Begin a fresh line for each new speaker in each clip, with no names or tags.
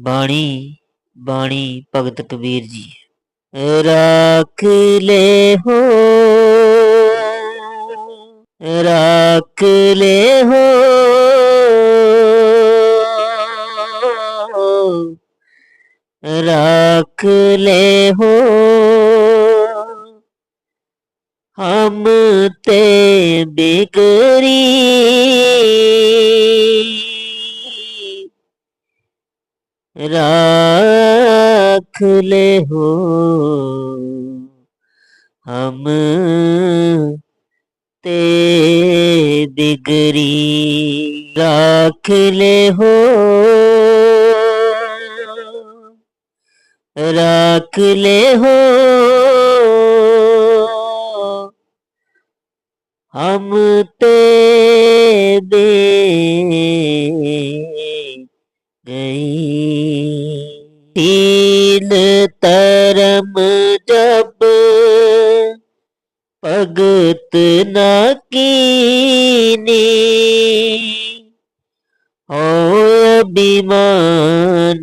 ਬਾਣੀ ਬਾਣੀ ਭਗਤ ਕਬੀਰ ਜੀ। ਰੱਖ ਲੈ ਹੋ। ਰੱਖ ਲੈ ਹੋ। ਰੱਖ ਲੈ ਹੋ। ਹਮ ਤੇ ਬਿਗਰੀ। ਰੱਖ ਲੈ ਹੋ ਹਮ ਤੇ ਬਿਗਰੀ ਰੱਖ ਲੈ ਹੋ ਰੱਖ ਲੈ ਹੋ ਹਮ ਤੇ गई तीन तरम जब भगत न कीनी हो अभिमान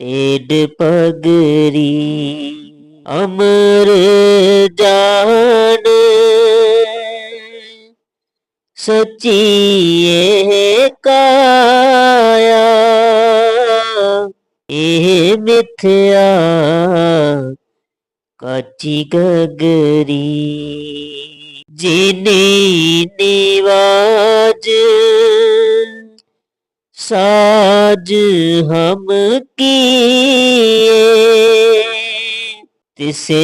पेड पगरी अमर जान ਸੱਚੀ ਇਹ ਕਾਇਆ। ਇਹ ਮਿਥਿਆ ਕਾਚੀ ਗਗਰੀ ਜਿਨੀ ਨਿਵਾਜ। ਸਾਜ ਹਮ ਕੀਏ ਤਿਸੇ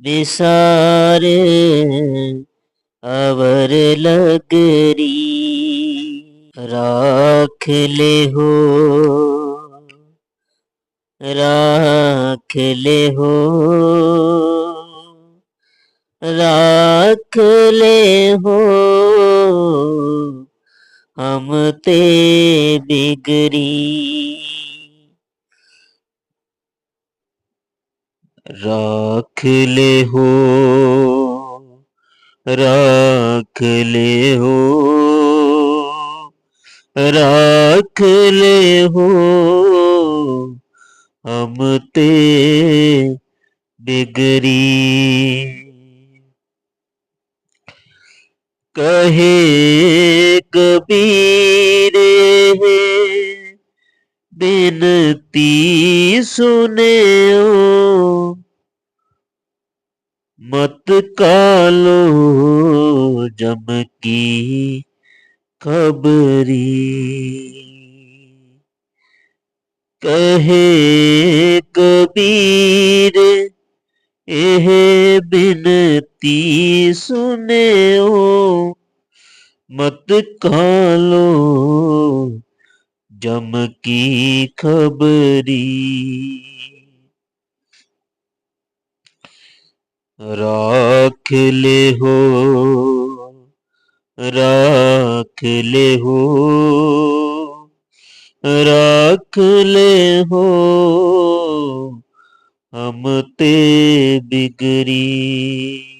ਵਿਸਾਰ। ਅਵਰ ਲਗਰੀ ਰਾਖ ਲੈ ਹੋ ਰਾਖ ਲੈ ਹੋ ਰਾਖ ਲੈ ਹੋ ਹਮ ਤੇ ਬਿਗਰੀ ਰਾਖ ਲੈ ਹੋ ਰਾਖ ਲੈ ਹੋ ਰਾਖ ਲੈ ਹੋ ਹਮ ਤੇ ਬਿਗਰੀ ਕਹੇ ਕਬੀਰ ਬਿਨਤੀ ਸੁਨਿਓ ਮਤ ਕਾਲੋ ਜਮ ਕੀ ਖਬਰੀ। ਕਹੇ ਕਬੀਰ, ਇਹ ਬਿਨਤੀ ਸੁਨਿਓ। ਮਤ ਕਾਲੋ ਜਮ ਕੀ ਖਬਰੀ। ਰਾਖ ਲੈ ਹੋ ਰਾਖ ਲੈ ਹੋ ਰਾਖ ਲੈ ਹੋ ਹਮ ਤੇ ਬਿਗਰੀ